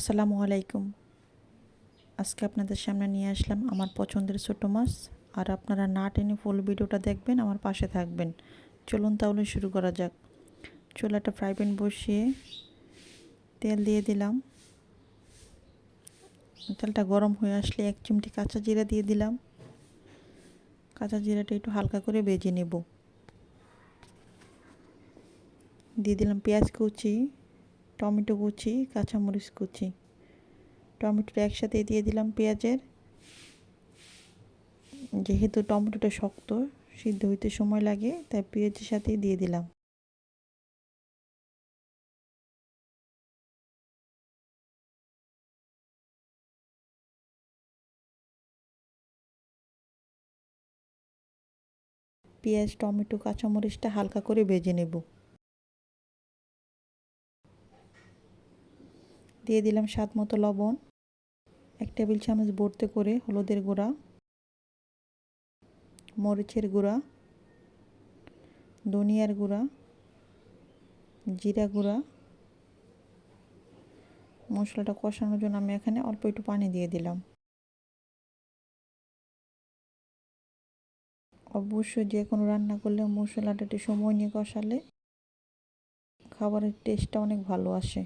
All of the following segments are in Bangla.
আসসালামু আলাইকুম। আজকে আপনাদের সামনে নিয়ে আসলাম আমার পছন্দের ছোটো মাছ। আর আপনারা না টেনে ফুল ভিডিওটা দেখবেন, আমার পাশে থাকবেন। চলুন তাহলে শুরু করা যাক। চুলাটা ফ্রাই প্যান বসিয়ে তেল দিয়ে দিলাম। তেলটা গরম হয়ে আসলে এক চিমটি কাঁচা জিরা দিয়ে দিলাম। কাঁচা জিরাটা একটু হালকা করে ভেজে নেব। দিয়ে দিলাম পেঁয়াজ কুচি। টমেটো কুচি, কাঁচামরিচ কুচি। টমেটোটা একসাথে দিয়ে দিলাম পেঁয়াজের। যেহেতু টমেটোটা শক্ত, সিদ্ধ হইতে সময় লাগে, তাই পেঁয়াজের সাথেই দিয়ে দিলাম। পেঁয়াজ, টমেটো, কাঁচামরিচটা হালকা করে ভেজে নেব। দিয়ে দিলাম স্বাদ মতো লবণ। এক টেবিল চামচ ভর্তি করে হলুদের গুঁড়া, মরিচের গুঁড়া, ধনিয়ার গুঁড়া, জিরা গুঁড়া। মশলাটা কষানোর জন্য আমি এখানে অল্প একটু পানি দিয়ে দিলাম। অবশ্যই যে কোনো রান্না করলে মশলাটা একটু সময় নিয়ে কষালে খাবারের টেস্টটা অনেক ভালো আসে।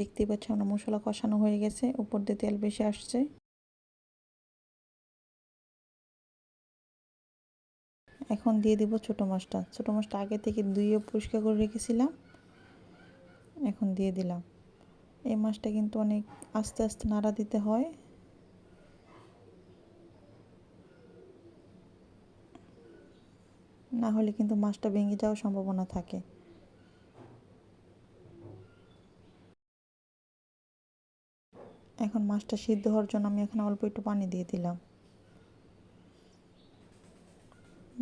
দেখতেই পাচ্ছি আমরা মশলা কষানো হয়ে গেছে, উপর দিয়ে তেল বেশি আসছে। এখন দিয়ে দিব ছোট মাছটা ছোট মাছটা আগে থেকে ধুয়ে পরিষ্কার করে রেখেছিলাম, এখন দিয়ে দিলাম। এই মাছটা কিন্তু অনেক আস্তে আস্তে নাড়া দিতে হয়। না হলে কিন্তু মাছটা ভেঙে যাওয়ার সম্ভাবনা থাকে। এখন মাছটা সিদ্ধ হওয়ার জন্য আমি এখানে অল্প একটু পানি দিয়ে দিলাম।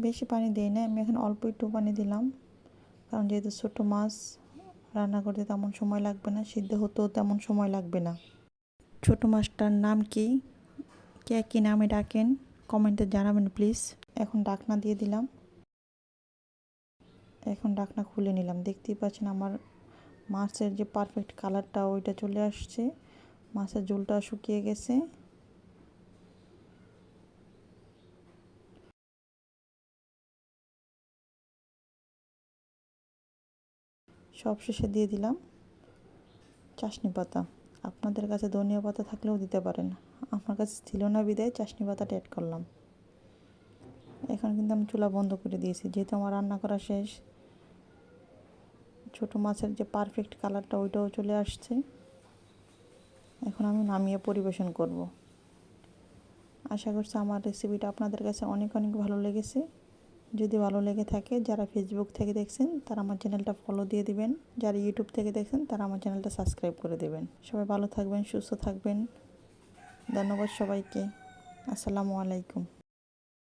বেশি পানি দিই না আমি এখন অল্প একটু পানি দিলাম। কারণ যেহেতু ছোটো মাছ, রান্না করতে তেমন সময় লাগবে না, সিদ্ধ হতেও তেমন সময় লাগবে না। ছোটো মাছটার নাম কি? কে কী নামে ডাকেন? কমেন্টে জানাবেন, প্লিজ। এখন ডাকনা দিয়ে দিলাম। এখন ডাকনা খুলে নিলাম। দেখতেই পাচ্ছেন আমার মাছের যে পারফেক্ট কালারটা ওইটা চলে আসছে। মাছের ঝোলটা শুকিয়ে গেছে। সব শেষে দিয়ে দিলাম চাশনি পাতা। আপনাদের কাছে ধনিয়া পাতা থাকলেও দিতে পারেন। আমার কাছে ছিল না বিদায়, চাশনি পাতাটা অ্যাড করলাম। এখন কিন্তু আমি চুলা বন্ধ করে দিয়েছি। যেহেতু আমার রান্না করা শেষ, ছোটো মাছের যে পারফেক্ট কালারটা ওইটাও চলে আসছে। এখন আমি নামিয়ে পরিবেশন করব। আশা করছি আমার রেসিপিটা আপনাদের কাছে অনেক অনেক ভালো লেগেছে। যদি ভালো লেগে থাকে, যারা ফেসবুক থেকে দেখছেন, তারা আমার চ্যানেলটা ফলো দিয়ে দিবেন। যারা ইউটিউব থেকে দেখছেন, তারা আমার চ্যানেলটা সাবস্ক্রাইব করে দেবেন। সবাই ভালো থাকবেন, সুস্থ থাকবেন। ধন্যবাদ সবাইকে। আসসালামু আলাইকুম।